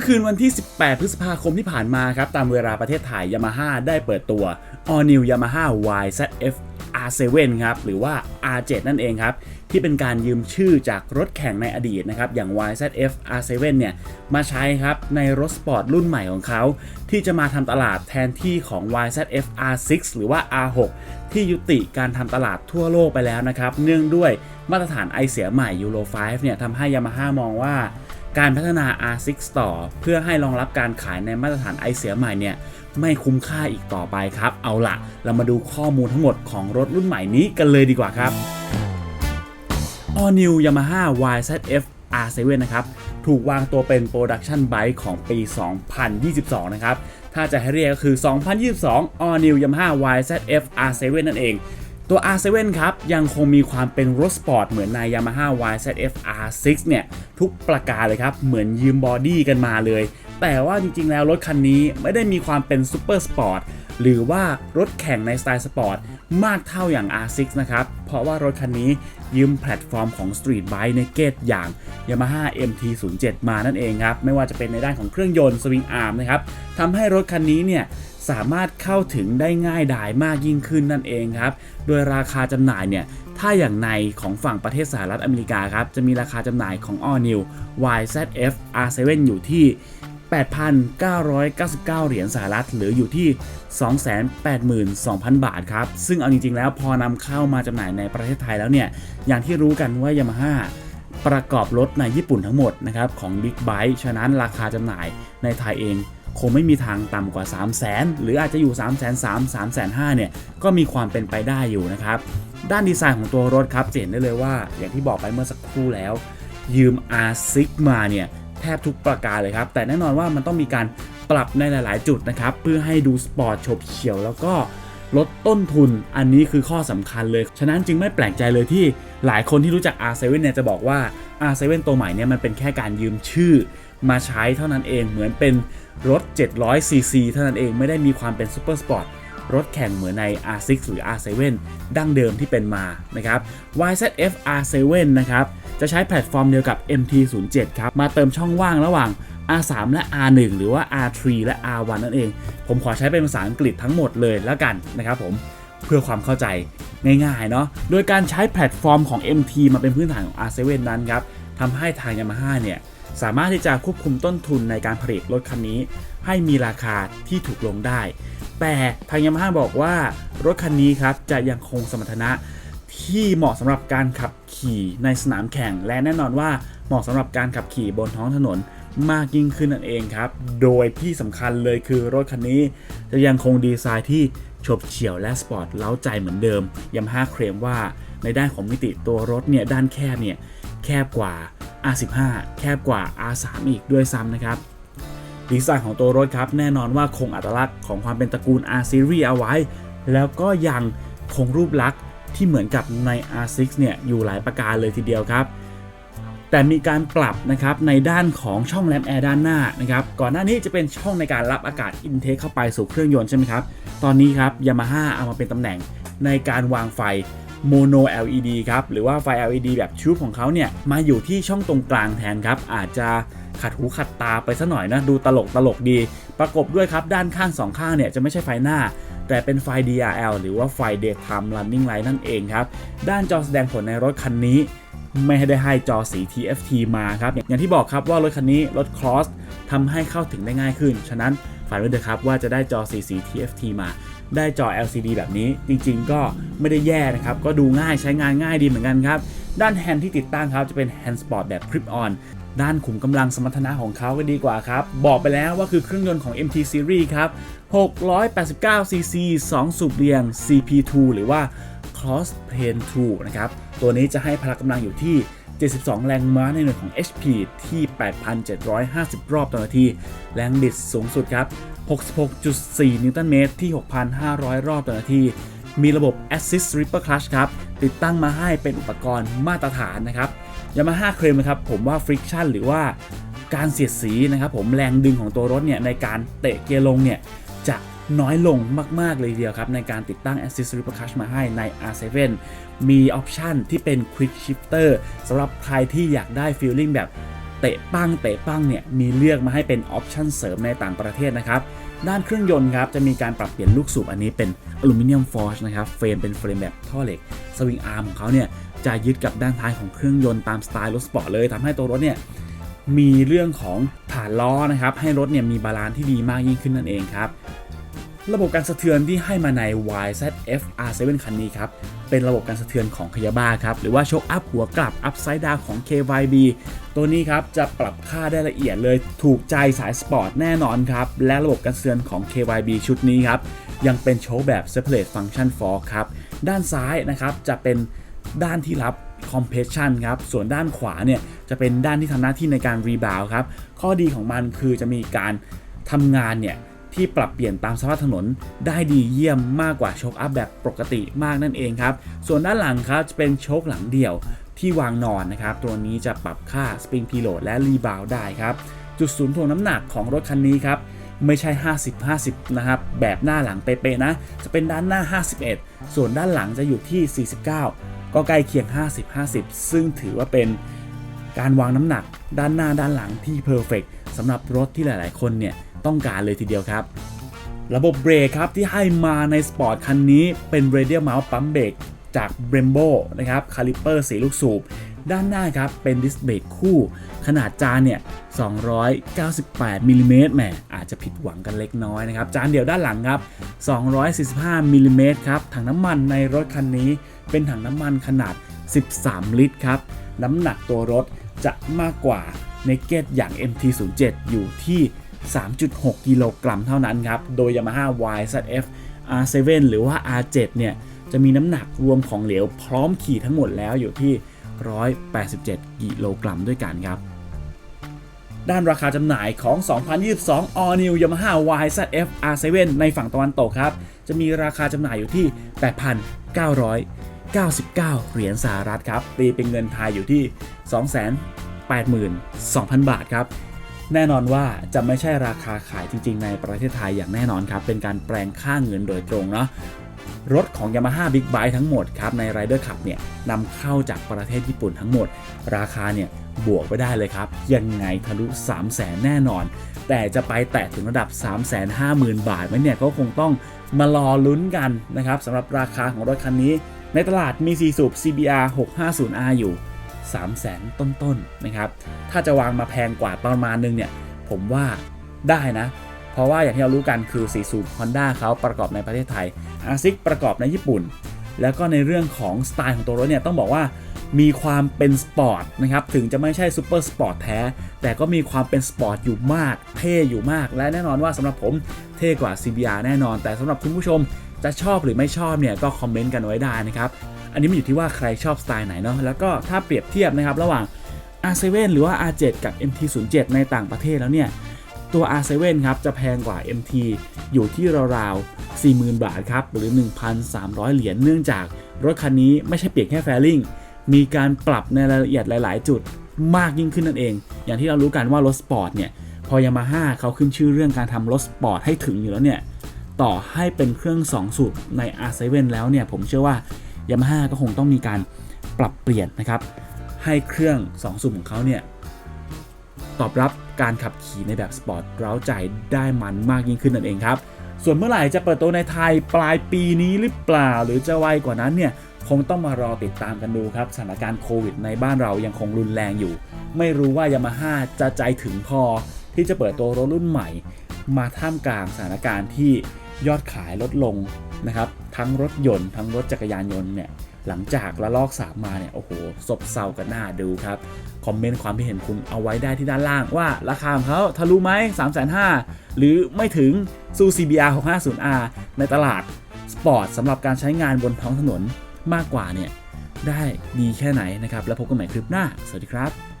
มื่อคืนวันที่ 18 พฤษภาคมที่ผ่านมาครับ ตามเวลาประเทศไทย Yamaha ได้เปิดตัว All New Yamaha YZF R7 ครับ หรือว่า R7 นั่นเองครับ ที่เป็นการยืมชื่อจากรถแข่งในอดีตนะครับ อย่าง YZF R7 เนี่ย มาใช้ครับ ในรถสปอร์ตรุ่นใหม่ของเขา ที่จะมาทำตลาดแทนที่ของ YZF R6 หรือว่า R6 ที่ยุติการทำตลาดทั่วโลกไปแล้วนะครับ เนื่องด้วยมาตรฐานไอเสียใหม่ Euro 5เนี่ยทำให้ Yamaha มองว่า การพัฒนา R6 ต่อ เพื่อให้รองรับการขายในมาตรฐานไอเสียใหม่เนี่ยไม่คุ้มค่าอีกต่อไปครับ เอาละเรามาดูข้อมูลทั้งหมดของรถรุ่นใหม่นี้กันเลยดีกว่าครับ All New Yamaha YZF R7 นะครับ ถูกวางตัวเป็น Production Bike ของปี 2022 นะครับ ถ้าจะให้เรียกก็คือ 2022 All New Yamaha YZF R7 นั่นเอง ตัว R7 ครับ ยังคงมีความเป็นรถสปอร์ตเหมือนใน Yamaha YZF R6 เนี่ย ทุกประการเลยครับ เหมือนยืมบอดี้กันมาเลย แต่ว่าจริงๆแล้วรถคันนี้ไม่ได้มีความเป็นซูเปอร์สปอร์ตหรือว่ารถแข่งในสไตล์สปอร์ต มากเท่าอย่าง R6 นะครับ เพราะว่ารถคันนี้ยืมแพลตฟอร์มของ Street Bike Naked อย่าง Yamaha MT-07 มานั่นเองครับ ไม่ว่าจะเป็นในด้านของเครื่องยนต์สวิงอาร์มนะครับทำให้รถคันนี้เนี่ยสามารถเข้าถึงได้ง่ายดายมากยิ่งขึ้นนั่นเองครับ โดยราคาจำหน่ายเนี่ย ถ้าอย่างในของฝั่งประเทศสหรัฐอเมริกาครับ จะมีราคาจำหน่ายของ All New YZF R7 อยู่ที่ 8,999 เหรียญสหรัฐหรืออยู่ที่ 282,000 บาทครับ ซึ่งเอาจริง ๆ แล้วพอนำเข้ามาจำหน่ายในประเทศไทยแล้วเนี่ย อย่างที่รู้กันว่า Yamaha ประกอบรถในญี่ปุ่นทั้งหมดนะครับของ Big Bike ฉะนั้นราคาจำหน่ายในไทยเอง คงไม่มีทางต่ำกว่า 3 0 0 0 0 0 หรืออาจจะอยู่ 3 3 0 0 0 3 3 5 0 0เนี่ยก็มีความเป็นไปได้อยู่นะครับ ด้านดีไซน์ของตัวรถครับเห็นได้เลยว่า อย่างที่บอกไปเมื่อสักครู่แล้ว ยืม R6 มาเนี่ย แทบทุกประการเลยครับ แต่แน่นอนว่ามันต้องมีการปรับในหลาย ๆ จุดนะครับ เพื่อให้ดูสปอร์ตฉบเฉี่ยวแล้วก็ลดต้นทุนอันนี้คือข้อสำคัญเลย ฉะนั้นจึงไม่แปลกใจเลยที่หลายคนที่รู้จัก R7 เนี่ยจะบอกว่า R7 ตัวใหม่เนี่ยมันเป็นแค่การยืมชื่อมาใช้เท่านั้นเองเหมือนเป็นรถ 700cc เท่านั้นเองไม่ได้มีความเป็นซูเปอร์สปอร์ต รถแข่งเหมือนใน R6 หรือ R7 ดั้งเดิมที่เป็นมานะครับ YZF R7 นะครับ จะใช้แพลตฟอร์มเดียวกับ MT07 ครับ มาเติมช่องว่างระหว่าง R3 และ R1 หรือว่า R3 และ R1 นั่นเอง ผมขอใช้เป็นภาษาอังกฤษทั้งหมดเลยแล้วกันนะครับผมเพื่อความเข้าใจง่ายๆเนาะ โดยการใช้แพลตฟอร์มของ MT มาเป็นพื้นฐานของ R7 นั้นครับ ทำให้ทาง Yamaha เนี่ยสามารถที่จะควบคุมต้นทุนในการผลิตรถคันนี้ ให้มีราคาที่ถูกลงได้ แต่ทางยามาฮ่าบอกว่ารถคันนี้ครับจะยังคงสมรรถนะที่เหมาะสำหรับการขับขี่ในสนามแข่ง และแน่นอนว่าเหมาะสำหรับการขับขี่บนท้องถนนมากยิ่งขึ้นนั่นเองครับ โดยที่สำคัญเลยคือรถคันนี้จะยังคงดีไซน์ที่ฉบเฉี่ยวและสปอร์ตเล้าใจเหมือนเดิมยามาฮ่าเคลมว่าในด้านของมิติตัวรถเนี่ยด้านแคบเนี่ย แคบกว่า R15 แคบกว่า R3 อีกด้วยซ้ำนะครับดีไซน์ของตัวรถครับแน่นอนว่าคงอัตลักษณ์ของความเป็นตระกูล R Series เอาไว้ แล้วก็ยังคงรูปลักษณ์ที่เหมือนกับใน R6 เนี่ยอยู่หลายประการเลยทีเดียวครับ แต่มีการปรับนะครับในด้านของช่องแรมแอร์ด้านหน้านะครับก่อนหน้านี้จะเป็นช่องในการรับอากาศอินเทคเข้าไปสู่เครื่องยนต์ใช่ไหมครับ ตอนนี้ครับ Yamaha เอามาเป็นตำแหน่งในการวางไฟ Mono LED ครับ หรือว่าไฟ LED แบบชูบของเขาเนี่ย มาอยู่ที่ช่องตรงกลางแทนครับ อาจจะขัดหูขัดตาไปสัหน่อยนะ ดูตลกตลกดี ประกบด้วยครับ ด้านข้างสองข้างเนี่ยจะไม่ใช่ไฟหน้า แต่เป็นไฟ DRL หรือว่าไฟ Daytime Running Light นั่นเองครับ ด้านจอแสดงผลในรถคันนี้ไม่ได้ให้จอสี TFT มาครับ อย่างที่บอกครับว่ารถคันนี้รถ Cross ทำให้เข้าถึงได้ง่ายขึ้น ฉะนั้นฝันไว้เถอะครับว่าจะได้จอสีสี TFT มา ได้จอ LCD แบบนี้ จริงๆ ก็ไม่ได้แย่นะครับ ก็ดูง่ายใช้งานง่ายดีเหมือนกันครับ ด้านแฮนด์ที่ติดตั้งครับจะเป็น Hand Sport แบบ Clip On ด้านขุมกำลังสมรรถนะของเขาก็ดีกว่าครับ บอกไปแล้วว่าคือเครื่องยนต์ของ MT Series ครับ 689 cc 2 สูบเรียง CP2 หรือว่า Cross Plane 2 นะครับ ตัวนี้จะให้พละกำลังอยู่ที่ 72 แรงม้าในหน่วยของ HP ที่ 8,750 รอบต่อนาที แรงบิดสูงสุดครับ 66.4 นิวตันเมตรที่ 6,500 รอบต่อนาที มีระบบ Assist Ripper Clutch ครับ ติดตั้งมาให้เป็นอุปกรณ์มาตรฐานนะครับ Yamaha เคลมนะครับ ผมว่า Friction หรือว่าการเสียดสีนะครับผมแรงดึงของตัวรถเนี่ยในการเตะเกียร์ลงเนี่ยจะ น้อยลงมาก ๆ เลยเดียวครับ ในการติดตั้ง Assist Ripper Clutch มาให้ใน R7 มีออปชันที่เป็น Quick Shifter สำหรับใครที่อยากได้ feeling แบบเตะปั้งเตะปั้งเนี่ยมีเลือกมาให้เป็นออปชันเสริมในต่างประเทศนะครับด้านเครื่องยนต์ครับจะมีการปรับเปลี่ยนลูกสูบอันนี้เป็นอลูมิเนียมฟอร์ชนะครับเฟรมเป็นเฟรมแบบท่อเหล็กสวิงอาร์มของเขาเนี่ยจะยึดกับด้านท้ายของเครื่องยนต์ตามสไตล์รถสปอร์ตเลยทำให้ตัวรถเนี่ยมีเรื่องของฐานล้อนะครับให้รถเนี่ยมีบาลานซ์ที่ดีมากยิ่งขึ้นนั่นเองครับ ระบบการสะเทือนที่ให้มาใน YZF R7 คันนี้ครับ เป็นระบบการสะเทือนของคยาบ้าครับ หรือว่าโชคอัพหัวกลับอัพไซด์ดาวของ KYB ตัวนี้ครับ จะปรับค่าได้ละเอียดเลย ถูกใจสายสปอร์ตแน่นอนครับ และระบบการสะเทือนของ KYB ชุดนี้ครับ ยังเป็นโชคแบบ Separate Function Fork ครับ ด้านซ้ายนะครับจะเป็นด้านที่รับ compression ครับ ส่วนด้านขวาเนี่ยจะเป็นด้านที่ทำหน้าที่ในการ rebound ครับ ข้อดีของมันคือจะมีการทำงานเนี่ย ที่ปรับเปลี่ยนตามสภาพถนนได้ดีเยี่ยมมากกว่าโชคอัพแบบปกติมากนั่นเองครับ ส่วนด้านหลังครับจะเป็นโชคหลังเดี่ยวที่วางนอนนะครับ ตัวนี้จะปรับค่า Spring Preload และ Rebound ได้ครับ จุดศูนย์ถ่วงน้ำหนักของรถคันนี้ครับไม่ใช่ 50-50 นะครับ แบบหน้าหลังเป๊ะๆนะ จะเป็นด้านหน้า 51 ส่วนด้านหลังจะอยู่ที่ 49 ก็ใกล้เคียง 50-50 ซึ่งถือว่าเป็นการวางน้ำหนักด้านหน้าด้านหลังที่เพอร์เฟก สำหรับรถที่หลาย ๆ คนเนี่ยต้องการเลยทีเดียวครับ ระบบเบรกครับที่ให้มาในสปอร์ตคันนี้เป็น Radial Mount ปั๊มเบรกจาก Brembo นะครับคาลิเปอร์สีลูกสูบ ด้านหน้าครับเป็นดิสเบรกคู่ ขนาดจานเนี่ย 298มิลลิเมตรแหมอาจจะผิดหวังกันเล็กน้อยนะครับ จานเดียวด้านหลังครับ 245มิลลิเมตรครับถังน้ำมันในรถคันนี้ เป็นถังน้ำมันขนาด 13 ลิตรครับ น้ำหนักตัวรถจะมากกว่า ในเกตอย่าง MT07 อยู่ที่ 3.6 กิโลกรัมเท่านั้นครับ โดย Yamaha YZF R7 หรือว่า R7 เนี่ย จะมีน้ำหนักรวมของเหลวพร้อมขี่ทั้งหมดแล้วอยู่ที่ 187 กิโลกรัมด้วยกันครับ ด้านราคาจำหน่ายของ 2022 All New Yamaha YZF R7 ในฝั่งตะวันตกครับ จะมีราคาจำหน่ายอยู่ที่ 8,999 เหรียญสหรัฐครับ ตีเป็นเงินไทยอยู่ที่ 82,000 บาทครับ แน่นอนว่าจะไม่ใช่ราคาขายจริง ๆ ในประเทศไทยอย่างแน่นอนครับ เป็นการแปลงค่าเงินโดยตรงเนาะรถของ Yamaha Big Bike ทั้งหมดครับใน Rider Cup เนี่ยนำเข้าจากประเทศญี่ปุ่นทั้งหมด ราคาเนี่ยบวกไปได้เลยครับ ยังไงทะลุ 3 0 0แสนแน่นอน แต่จะไปแตะถึงระดับ 3 5 0 0 0 0 บาทไหมเนี่ยก็คงต้องมารอลุ้นกันนะครับสำหรับราคาของรถคันนี้ ในตลาดมี4สูบ CBR 650R อยู่ 3 0 0แสนต้นๆนะครับ ถ้าจะวางมาแพงกว่าประมาณนึงเนี่ย ผมว่าได้นะ เพราะว่าอย่างที่เรารู้กันคือสีสูบ Honda เขาประกอบในประเทศไทย a s i c ประกอบในญี่ปุ่น แล้วก็ในเรื่องของสไตล์ของตัวรถเนี่ยต้องบอกว่ามีความเป็นสปอร์ตนะครับ ถึงจะไม่ใช่ซูเปอร์สปอร์ตแท้ แต่ก็มีความเป็นสปอร์ตอยู่มาก เท่อยู่มาก และแน่นอนว่าสำหรับผมเท่กว่า CBR แน่นอน แต่สำหรับคุณผู้ชมจะชอบหรือไม่ชอบเนี่ยก็คอมเมนต์กันไว้ได้นะครับ อันนี้มันอยู่ที่ว่าใครชอบสไตล์ไหนเนาะแล้วก็ถ้าเปรียบเทียบนะครับระหว่าง R7 หรือว่า R7 กับ MT07 ในต่างประเทศแล้วเนี่ยตัว R7 ครับจะแพงกว่า MT อยู่ที่ราวๆ 40,000 บาทครับหรือ 1,300 เหรียญเนื่องจากรถคันนี้ไม่ใช่เปลี่ยนแค่แฟลิงมีการปรับในรายละเอียดหลาย ๆ จุดมากยิ่งขึ้นนั่นเอง อย่างที่เรารู้กันว่ารถสปอร์ตเนี่ยพอยามาฮ่าเขาขึ้นชื่อเรื่องการทำรถสปอร์ตให้ถึงอยู่แล้วเนี่ย ต่อให้เป็นเครื่อง 2 สูบใน R7 แล้วเนี่ย ผมเชื่อว่า ยามาฮ่าก็คงต้องมีการปรับเปลี่ยนนะครับ ให้เครื่อง 2 สูบของเขาเนี่ย ตอบรับการขับขี่ในแบบสปอร์ตเร้าใจได้มันมากยิ่งขึ้นนั่นเองครับ ส่วนเมื่อไหร่จะเปิดตัวในไทยปลายปีนี้หรือเปล่า หรือจะไวกว่านั้นเนี่ยคงต้องมารอติดตามกันดูครับ สถานการณ์โควิดในบ้านเรายังคงรุนแรงอยู่ ไม่รู้ว่ายามาฮ่าจะใจถึงพอที่จะเปิดตัวรถรุ่นใหม่ มาท่ามกลางสถานการณ์ที่ ยอดขายลดลงนะครับทั้งรถยนต์ทั้งรถจักรยานยนต์เนี่ยหลังจากระลอก3มาเนี่ยโอ้โหซบเซากันหน้าดูครับ คอมเมนต์ความคิดเห็นคุณเอาไว้ได้ที่ด้านล่างว่าราคาของเขาทะลุไหม3 5 0 0 0หรือไม่ถึงสู้ CBR 650R ในตลาดสปอร์ตสำหรับการใช้งานบนท้องถนนมากกว่าเนี่ยได้ดีแค่ไหนนะครับ แล้วพบกันใหม่คลิปหน้า สวัสดีครับ